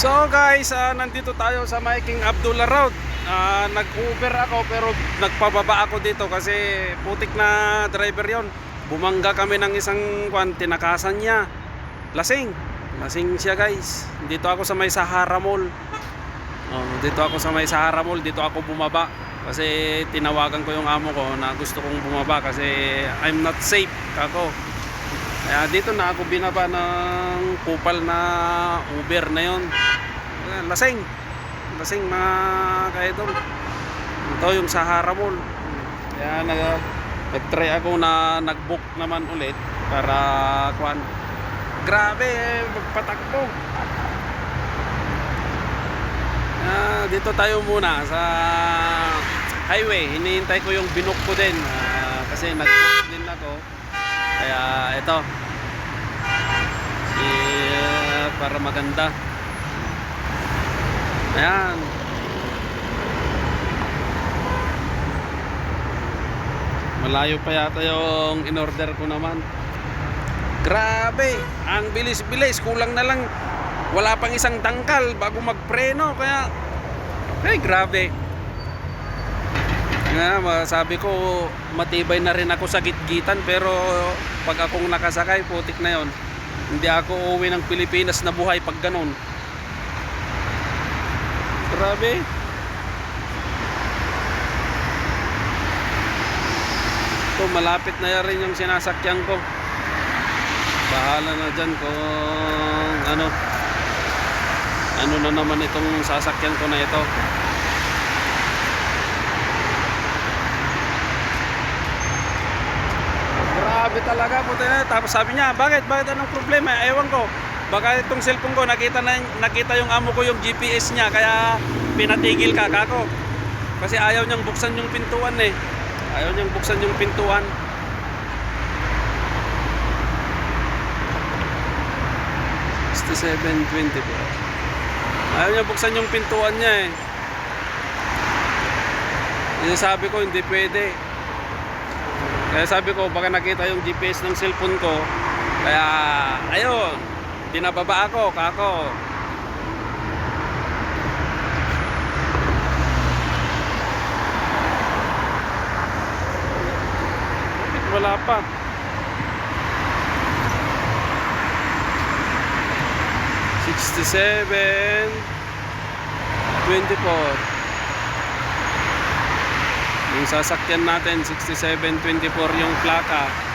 So guys, ah, nandito tayo sa may King Abdullah Road. Ah, nag-Uber ako pero nagpababa ako dito kasi putik na driver yon. Bumangga kami ng isang kwan, tinakasan niya. Lasing. Lasing siya guys. Dito ako sa may Sahara Mall. Oh, dito ako sa may Sahara Mall, dito ako bumaba. Kasi tinawagan ko yung amo ko na gusto kong bumaba kasi I'm not safe kako. Kaya dito na ako binaba ng kupal na Uber na yon. Lasing. Lasing mga kaidol. Ito yung Sahara Mall. Kaya nag nag-try ako na nag-book naman ulit para kuan. Grabe, magpatakbo. Ah, dito tayo muna sa highway. Hinihintay ko yung binook ko din Ah, kasi nag-book din ako. Kaya ito. Eh, para maganda. Ayan. Malayo pa yata yung in-order ko naman. Grabe, ang bilis-bilis. Kulang na lang. Wala pang isang tangkal bago magpreno. Kaya, ay grabe. Nga, ma- sabi ko, matibay na rin ako sa gitgitan pero pag akong nakasakay, putik na yon. Hindi ako uuwi ng Pilipinas na buhay pag ganun. Grabe. Ito, malapit na rin yung sinasakyan ko. Bahala na dyan kung ano. Ano na naman itong sasakyan ko na ito. Grabe talaga puti na. Tapos sabi niya, bakit? Bakit anong problema? Ewan ko. Baka itong cellphone ko nakita na nakita yung amo ko yung GPS niya kaya pinatigil ka kako. Kasi ayaw niyang buksan yung pintuan eh. Ayaw niyang buksan yung pintuan. Sixty-seven twenty po. Ayaw niya buksan yung pintuan niya eh. Yung sabi ko hindi pwede. Kaya sabi ko baka nakita yung GPS ng cellphone ko. Kaya ayun, binababa ako, kako. Wala pa? Sixty-seven, twenty-four. Yung sasakyan natin, 6724 yung plaka.